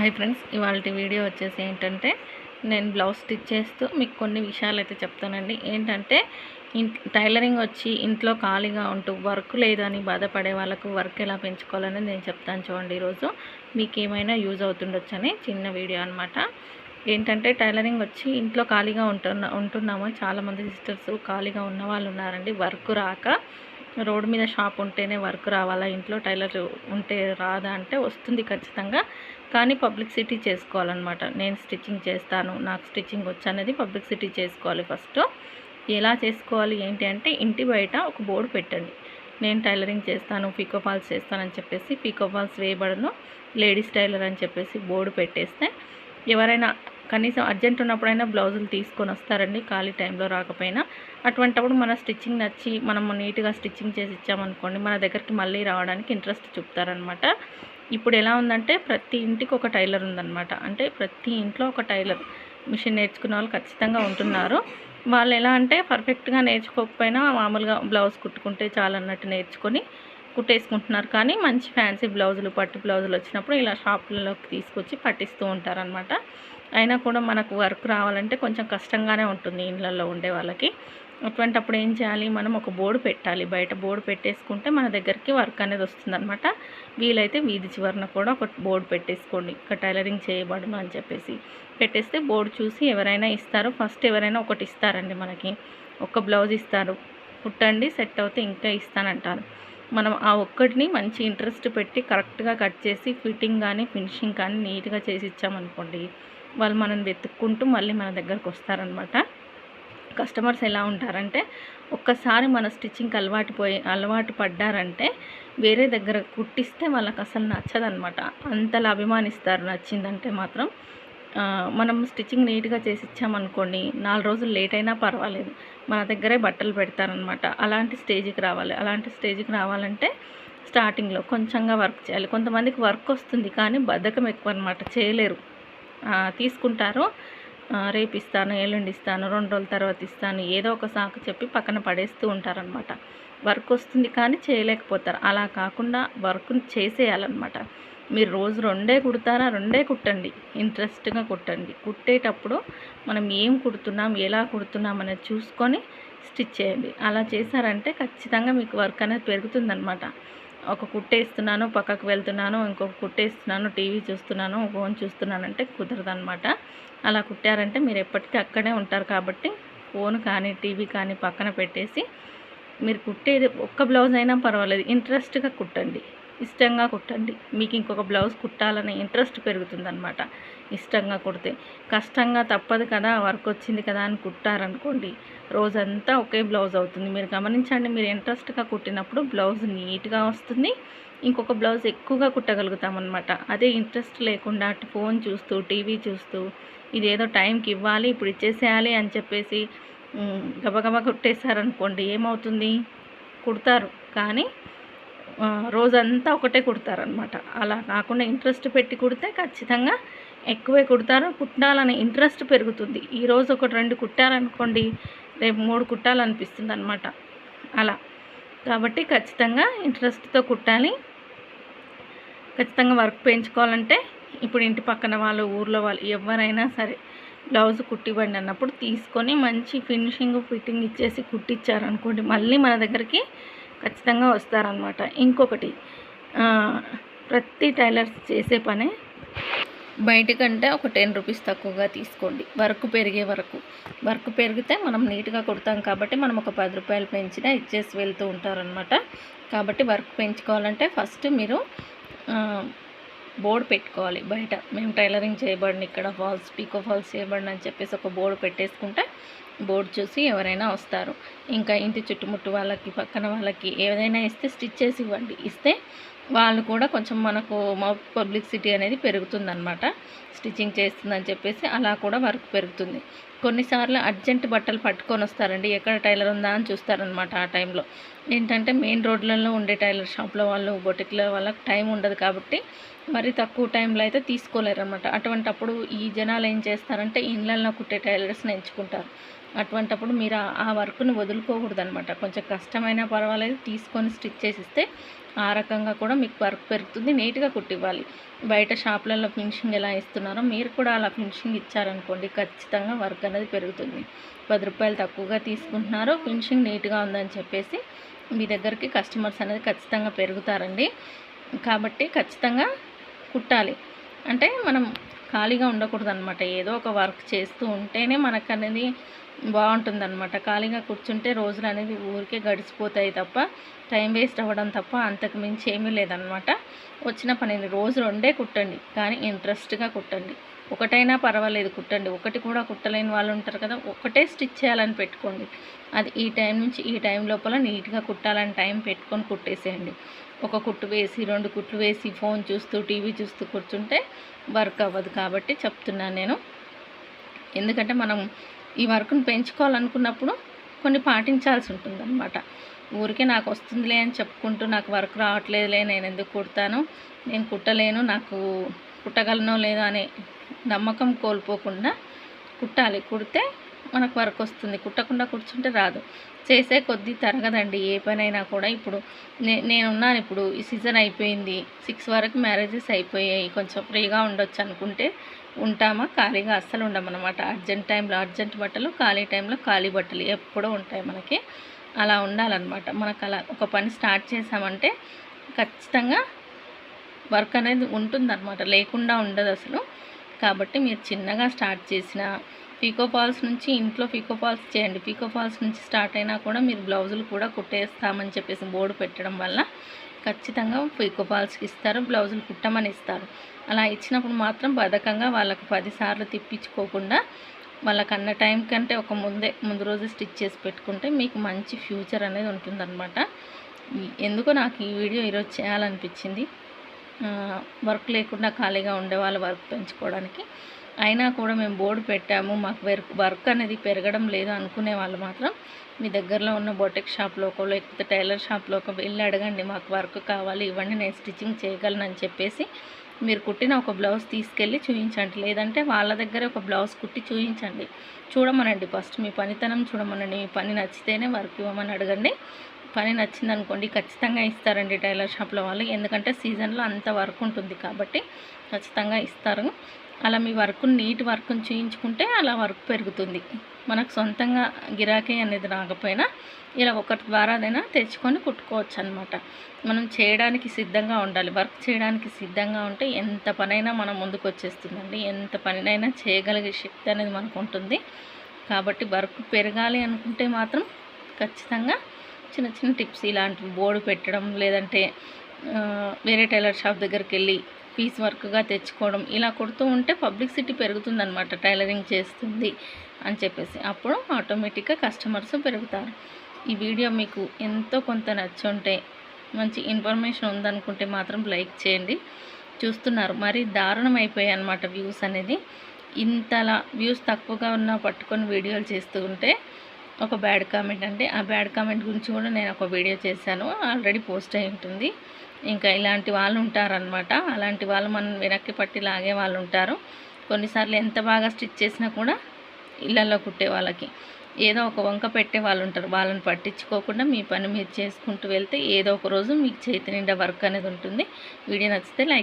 Hi friends ఇవాళ video వచ్చేసి ఏంటంటే నేను బ్లౌజ్ స్టిచ్ చేస్తూ మీకు కొన్ని విషయాలు అయితే చెప్తానండి. ఏంటంటే టైలరింగ్ వచ్చి ఇంట్లో ఖాళీగా ఉంటూ వర్క్ లేదని బాధపడే వాళ్ళకు వర్క్ ఎలా పెంచుకోవాలని నేను చెప్తాను చూడండి ఈరోజు. మీకు ఏమైనా యూజ్ అవుతుండొచ్చని చిన్న వీడియో అనమాట ఏంటంటే టైలరింగ్ వచ్చి ఇంట్లో ఖాళీగా ఉంటున్న ఉంటున్నాము. చాలామంది సిస్టర్స్ ఖాళీగా ఉన్న వాళ్ళు ఉన్నారండి. వర్క్ రాక రోడ్డు మీద షాప్ ఉంటేనే వర్క్ రావాలా? ఇంట్లో టైలర్ ఉంటే రాదా అంటే వస్తుంది ఖచ్చితంగా. కానీ పబ్లిసిటీ చేసుకోవాలన్నమాట. నేను స్టిచ్చింగ్ చేస్తాను నాకు స్టిచ్చింగ్ వచ్చు అనేది పబ్లిసిటీ చేసుకోవాలి ఫస్ట్. ఎలా చేసుకోవాలి ఏంటి అంటే ఇంటి బయట ఒక బోర్డు పెట్టండి. నేను టైలరింగ్ చేస్తాను పీకో ఫాల్స్ చేస్తానని చెప్పేసి పీకో ఫాల్స్ వేయబడను లేడీస్ టైలర్ అని చెప్పేసి బోర్డు పెట్టేస్తే ఎవరైనా కనీసం అర్జెంట్ ఉన్నప్పుడైనా బ్లౌజులు తీసుకొని వస్తారండి ఖాళీ టైంలో రాకపోయినా. అటువంటప్పుడు మన స్టిచ్చింగ్ నచ్చి మనం నీట్గా స్టిచ్చింగ్ చేసి ఇచ్చామనుకోండి మన దగ్గరికి మళ్ళీ రావడానికి ఇంట్రెస్ట్ చూపుతారనమాట ఇప్పుడు ఎలా ఉందంటే ప్రతి ఇంటికి ఒక టైలర్ ఉందన్నమాట. అంటే ప్రతి ఇంట్లో ఒక టైలర్. మిషన్ నేర్చుకున్న వాళ్ళు ఖచ్చితంగా ఉంటున్నారు. వాళ్ళు ఎలా అంటే పర్ఫెక్ట్గా నేర్చుకోకపోయినా మామూలుగా బ్లౌజ్ కుట్టుకుంటే చాలన్నట్టు నేర్చుకొని కుట్టేసుకుంటున్నారు. కానీ మంచి ఫ్యాన్సీ బ్లౌజులు పట్టు బ్లౌజులు వచ్చినప్పుడు ఇలా షాపులలోకి తీసుకొచ్చి పట్టిస్తూ ఉంటారనమాట అయినా కూడా మనకు వర్క్ రావాలంటే కొంచెం కష్టంగానే ఉంటుంది ఇళ్ళల్లో ఉండే వాళ్ళకి. అటువంటప్పుడు ఏం చేయాలి? మనం ఒక బోర్డు పెట్టాలి. బయట బోర్డు పెట్టేసుకుంటే మన దగ్గరికి వర్క్ అనేది వస్తుందన్నమాట. వీలైతే వీధి చివరన కూడా ఒక బోర్డు పెట్టేసుకోండి. ఇక్కడ టైలరింగ్ చేయబడును అని చెప్పేసి. పెట్టేస్తే బోర్డు చూసి ఎవరైనా ఇస్తారు. ఫస్ట్ ఎవరైనా ఒకటి ఇస్తారండి మనకి. ఒక బ్లౌజ్ ఇస్తారు. కుట్టండి సెట్ అవుతే ఇంకా ఇస్తానంటారు. మనం ఆ ఒక్కటిని మంచి ఇంట్రెస్ట్ పెట్టి కరెక్ట్గా కట్ చేసి ఫిట్టింగ్ కానీ ఫినిషింగ్ కానీ నీట్గా చేసి ఇచ్చామనుకోండి వాళ్ళు మనం వెతుక్కుంటూ మళ్ళీ మన దగ్గరకు వస్తారనమాట కస్టమర్స్ ఎలా ఉంటారంటే ఒక్కసారి మన స్టిచ్చింగ్కి అలవాటు పోయి అలవాటు పడ్డారంటే వేరే దగ్గర కుట్టిస్తే వాళ్ళకి అసలు నచ్చదనమాట. అంతలా అభిమానిస్తారు నచ్చిందంటే మాత్రం. మనం స్టిచ్చింగ్ నీట్గా చేసి ఇచ్చామనుకోండి నాలుగు రోజులు లేట్ అయినా పర్వాలేదు. మన దగ్గరే బట్టలు పెడతారనమాట. అలాంటి స్టేజ్కి రావాలి. అలాంటి స్టేజ్కి రావాలంటే స్టార్టింగ్లో కొంచెంగా వర్క్ చేయాలి. కొంతమందికి వర్క్ వస్తుంది కానీ బద్ధకం ఎక్కువ అనమాట చేయలేరు తీసుకుంటారు. రేపు ఇస్తాను ఎల్లుండి ఇస్తాను రెండు రోజుల తర్వాత ఇస్తాను ఏదో ఒక సాకు చెప్పి పక్కన పడేస్తూ ఉంటారనమాట వర్క్ వస్తుంది కానీ చేయలేకపోతారు. అలా కాకుండా వర్క్ని చేసేయాలన్నమాట. మీరు రోజు రెండే కుడతారా? రెండే కుట్టండి. ఇంట్రెస్ట్గా కుట్టండి. కుట్టేటప్పుడు మనం ఏం కుడుతున్నాం ఎలా కుడుతున్నాం అనేది చూసుకొని స్టిచ్ చేయండి. అలా చేశారంటే ఖచ్చితంగా మీకు వర్క్ అనేది పెరుగుతుందనమాట ఒక కుట్టేస్తున్నాను పక్కకు వెళ్తున్నాను ఇంకొక కుట్టేస్తున్నాను టీవీ చూస్తున్నాను ఫోన్ చూస్తున్నాను అంటే కుదరదనమాట అలా కుట్టారంటే మీరు ఎప్పటికీ అక్కడే ఉంటారు కాబట్టి ఫోన్ కానీ టీవీ కానీ పక్కన పెట్టేసి మీరు కుట్టేది ఒక్క బ్లౌజ్ అయినా పర్వాలేదు. ఇంట్రెస్ట్గా కుట్టండి. ఇష్టంగా కుట్టండి. మీకు ఇంకొక బ్లౌజ్ కుట్టాలనే ఇంట్రెస్ట్ పెరుగుతుందనమాట ఇష్టంగా కుడితే. కష్టంగా తప్పదు కదా వర్క్ వచ్చింది కదా అని కుట్టారనుకోండి రోజంతా ఒకే బ్లౌజ్ అవుతుంది. మీరు గమనించండి మీరు ఇంట్రెస్ట్గా కుట్టినప్పుడు బ్లౌజ్ నీట్గా వస్తుంది. ఇంకొక బ్లౌజ్ ఎక్కువగా కుట్టగలుగుతామన్నమాట. అదే ఇంట్రెస్ట్ లేకుండా ఫోన్ చూస్తూ టీవీ చూస్తూ ఇదేదో టైంకి ఇవ్వాలి ఇప్పుడు ఇచ్చేసేయాలి అని చెప్పేసి గబగబా కుట్టేశారనుకోండి ఏమవుతుంది? కుడతారు. కానీ రోజంతా ఒకటే కుడతారనమాట అలా కాకుండా ఇంట్రెస్ట్ పెట్టి కుడితే ఖచ్చితంగా ఎక్కువే కుడతారు. కుట్టాలనే ఇంట్రెస్ట్ పెరుగుతుంది. ఈరోజు ఒకటి రెండు కుట్టారనుకోండి రేపు మూడు కుట్టాలనిపిస్తుంది అనమాట అలా. కాబట్టి ఖచ్చితంగా ఇంట్రెస్ట్తో కుట్టాలి. ఖచ్చితంగా వర్క్ పెంచుకోవాలంటే ఇప్పుడు ఇంటి పక్కన వాళ్ళు ఊర్లో వాళ్ళు ఎవరైనా సరే బ్లౌజ్ కుట్టివ్వండి అన్నప్పుడు తీసుకొని మంచి ఫినిషింగ్ ఫిట్టింగ్ ఇచ్చేసి కుట్టించారనుకోండి మళ్ళీ మన దగ్గరికి ఖచ్చితంగా వస్తారనమాట ఇంకొకటి ప్రతి టైలర్స్ చేసే పనే బయటకంటే ఒక టెన్ రూపీస్ తక్కువగా తీసుకోండి. వర్క్ పెరిగే వరకు. వర్క్ పెరిగితే మనం నీట్గా కుడతాం కాబట్టి మనం ఒక పది రూపాయలు పెంచినా ఇచ్చేసి వెళ్తూ ఉంటారనమాట కాబట్టి వర్క్ పెంచుకోవాలంటే ఫస్ట్ మీరు బోర్డు పెట్టుకోవాలి బయట. మేము టైలరింగ్ చేయబడిన ఇక్కడ ఫాల్స్ పీకో ఫాల్స్ చేయబడిన అని చెప్పేసి ఒక బోర్డు పెట్టేసుకుంటే బోర్డు చూసి ఎవరైనా వస్తారు. ఇంకా ఇంటి చుట్టుముట్టు వాళ్ళకి పక్కన వాళ్ళకి ఏదైనా ఇస్తే స్టిచ్ చేసి ఇవ్వండి. ఇస్తే వాళ్ళు కూడా కొంచెం మనకు మౌత్ పబ్లిసిటీ అనేది పెరుగుతుందన్నమాట. స్టిచ్చింగ్ చేస్తుందని చెప్పేసి అలా కూడా వర్క్ పెరుగుతుంది. కొన్నిసార్లు అర్జెంట్ బట్టలు పట్టుకొని వస్తారండి. ఎక్కడ టైలర్ ఉందా అని చూస్తారనమాట ఆ టైంలో. ఏంటంటే మెయిన్ రోడ్లలో ఉండే టైలర్ షాప్లో వాళ్ళు బొటిక్ల వాళ్ళకి టైం ఉండదు కాబట్టి మరి తక్కువ టైంలో అయితే తీసుకోలేరు అనమాట అటువంటప్పుడు ఈ జనాలు ఏం చేస్తారంటే ఇళ్ళల్లో కుట్టే టైలర్స్ని ఎంచుకుంటారు. అటువంటప్పుడు మీరు ఆ- వర్క్ను వర్క్ని వదులుకోకూడదు అనమాట కొంచెం కష్టమైనా పర్వాలేదు. తీసుకొని స్టిచ్ చేసిస్తే ఆ రకంగా కూడా మీకు వర్క్ పెరుగుతుంది నీట్గా కుట్టివ్వాలి. బయట షాపులలో ఫినిషింగ్ ఎలా ఇస్తున్నారో మీరు కూడా అలా ఫినిషింగ్ ఇచ్చారనుకోండి ఖచ్చితంగా వర్క్ అనేది పెరుగుతుంది. పది రూపాయలు తక్కువగా తీసుకుంటున్నారు ఫినిషింగ్ నీట్గా ఉందని చెప్పేసి మీ దగ్గరికి కస్టమర్స్ అనేది ఖచ్చితంగా పెరుగుతారండి. కాబట్టి ఖచ్చితంగా కుట్టాలి. అంటే మనం ఖాళీగా ఉండకూడదు అనమాట ఏదో ఒక వర్క్ చేస్తూ ఉంటేనే మనకు అనేది బాగుంటుంది అనమాట ఖాళీగా కూర్చుంటే రోజులు అనేది ఊరికే గడిచిపోతాయి తప్ప టైం వేస్ట్ అవ్వడం తప్ప అంతకు మించి ఏమీ లేదనమాట వచ్చిన పనిని రోజు రెండే కుట్టండి కానీ ఇంట్రెస్ట్గా కుట్టండి. ఒకటైనా పర్వాలేదు కుట్టండి. ఒకటి కూడా కుట్టలేని వాళ్ళు ఉంటారు కదా ఒకటే స్టిచ్ చేయాలని పెట్టుకోండి. అది ఈ టైం నుంచి ఈ టైం లోపల నీట్గా కుట్టాలని టైం పెట్టుకొని కుట్టేసేయండి. ఒక కుట్టు వేసి రెండు కుట్లు వేసి ఫోన్ చూస్తూ టీవీ చూస్తూ కూర్చుంటే వర్క్ అవ్వదు కాబట్టి చెప్తున్నాను నేను. ఎందుకంటే మనం ఈ వర్క్ను పెంచుకోవాలనుకున్నప్పుడు కొన్ని పాటించాల్సి ఉంటుంది అనమాట ఊరికే నాకు వస్తుందిలే అని చెప్పుకుంటూ నాకు వర్క్ రావట్లేదులే నేను ఎందుకు కుడతాను? నేను కుట్టలేను నాకు కుట్టగలనో లేదో అనే నమ్మకం కోల్పోకుండా కుట్టాలి. కుడితే మనకు వర్క్ వస్తుంది. కుట్టకుండా కూర్చుంటే రాదు. చేసే కొద్దీ తరగదండి. ఏ పనైనా కూడా ఇప్పుడు నే నేనున్నాను ఇప్పుడు. ఈ సీజన్ అయిపోయింది. సిక్స్ వరకు మ్యారేజెస్ అయిపోయాయి. కొంచెం ఫ్రీగా ఉండొచ్చు అనుకుంటే ఉంటామా? ఖాళీగా అస్సలు ఉండమన్నమాట. అర్జెంట్ టైంలో అర్జెంట్ బట్టలు ఖాళీ టైంలో ఖాళీ బట్టలు ఎప్పుడూ ఉంటాయి మనకి. అలా ఉండాలన్నమాట. మనకు అలా ఒక పని స్టార్ట్ చేసామంటే ఖచ్చితంగా వర్క్ అనేది ఉంటుందన్నమాట. లేకుండా ఉండదు అసలు. కాబట్టి మీరు చిన్నగా స్టార్ట్ చేసిన పీకో ఫాల్స్ నుంచి ఇంట్లో పీకో ఫాల్స్ చేయండి. పీకో ఫాల్స్ నుంచి స్టార్ట్ అయినా కూడా మీరు బ్లౌజులు కూడా కుట్టేస్తామని చెప్పేసి బోర్డు పెట్టడం వల్ల ఖచ్చితంగా పీకో ఫాల్స్కి ఇస్తారు బ్లౌజులు కుట్టమని ఇస్తారు. అలా ఇచ్చినప్పుడు మాత్రం బధకంగా వాళ్ళకు పదిసార్లు తిప్పించుకోకుండా వాళ్ళకి అన్న టైం కంటే ఒక ముందే ముందు రోజు స్టిచ్ చేసి పెట్టుకుంటే మీకు మంచి ఫ్యూచర్ అనేది ఉంటుందన్నమాట. ఎందుకో నాకు ఈ వీడియో ఈరోజు చేయాలనిపించింది. వర్క్ లేకుండా ఖాళీగా ఉండేవాళ్ళు వర్క్ పెంచుకోవడానికి. అయినా కూడా మేము బోర్డు పెట్టాము. మాకు వర్క్ వర్క్ అనేది పెరగడం లేదు అనుకునే వాళ్ళు మాత్రం మీ దగ్గరలో ఉన్న బొటెక్ షాప్లోకో లేకపోతే టైలర్ షాప్లోకో వెళ్ళి అడగండి మాకు వర్క్ కావాలి ఇవ్వండి నేను స్టిచ్చింగ్ చేయగలను అని చెప్పేసి మీరు కుట్టిన ఒక బ్లౌజ్ తీసుకెళ్ళి చూపించండి లేదంటే వాళ్ళ దగ్గర ఒక బ్లౌజ్ కుట్టి చూపించండి చూడమనండి ఫస్ట్ మీ పనితనం చూడమనండి. మీ పని నచ్చితేనే వర్క్ ఇవ్వమని అడగండి. పని నచ్చింది అనుకోండి ఖచ్చితంగా ఇస్తారండి టైలర్ షాప్లో వాళ్ళు. ఎందుకంటే సీజన్లో అంత వర్క్ ఉంటుంది కాబట్టి ఖచ్చితంగా ఇస్తారు. అలా మీ వర్క్ నీట్ వర్క్ని చేయించుకుంటే అలా వర్క్ పెరుగుతుంది. మనకు సొంతంగా గిరాకీ అనేది రాకపోయినా ఇలా ఒకటి ద్వారాదైనా తెచ్చుకొని కుట్టుకోవచ్చు అనమాట మనం చేయడానికి సిద్ధంగా ఉండాలి. వర్క్ చేయడానికి సిద్ధంగా ఉంటే ఎంత పనైనా మనం ముందుకు వచ్చేస్తుందండి. ఎంత పనినైనా చేయగలిగే శక్తి అనేది మనకు ఉంటుంది. కాబట్టి వర్క్ పెరగాలి అనుకుంటే మాత్రం ఖచ్చితంగా చిన్న చిన్న టిప్స్ ఇలాంటివి బోర్డు పెట్టడం లేదంటే వేరే టైలర్ షాప్ దగ్గరికి వెళ్ళి పీస్ వర్క్గా తెచ్చుకోవడం ఇలా కొడుతూ ఉంటే పబ్లిసిటీ పెరుగుతుందనమాట టైలరింగ్ చేస్తుంది అని చెప్పేసి. అప్పుడు ఆటోమేటిక్గా కస్టమర్స్ పెరుగుతారు. ఈ వీడియో మీకు ఎంతో కొంత నచ్చి ఉంటే మంచి ఇన్ఫర్మేషన్ ఉందనుకుంటే మాత్రం లైక్ చేయండి. చూస్తున్నారు మరి దారుణం అయిపోయాయి అనమాట వ్యూస్ అనేది. ఇంతలా వ్యూస్ తక్కువగా ఉన్న పట్టుకొని వీడియోలు చేస్తూ ఉంటే ఒక బ్యాడ్ కామెంట్ అంటే ఆ బ్యాడ్ కామెంట్ గురించి కూడా నేను ఒక వీడియో చేశాను. ఆల్రెడీ పోస్ట్ అయి ఉంటుంది. ఇంకా ఇలాంటి వాళ్ళు ఉంటారనమాట అలాంటి వాళ్ళు మనం వెనక్కి పట్టి లాగే వాళ్ళు ఉంటారు. కొన్నిసార్లు ఎంత బాగా స్టిచ్ చేసినా కూడా ఇళ్ళల్లో కుట్టే వాళ్ళకి. ఏదో ఒక వంక పెట్టే వాళ్ళు ఉంటారు. వాళ్ళని పట్టించుకోకుండా మీ పని మీరు చేసుకుంటూ వెళ్తే ఏదో ఒక రోజు మీకు చేతి నిండా వర్క్ అనేది ఉంటుంది. వీడియో నచ్చితే లైక్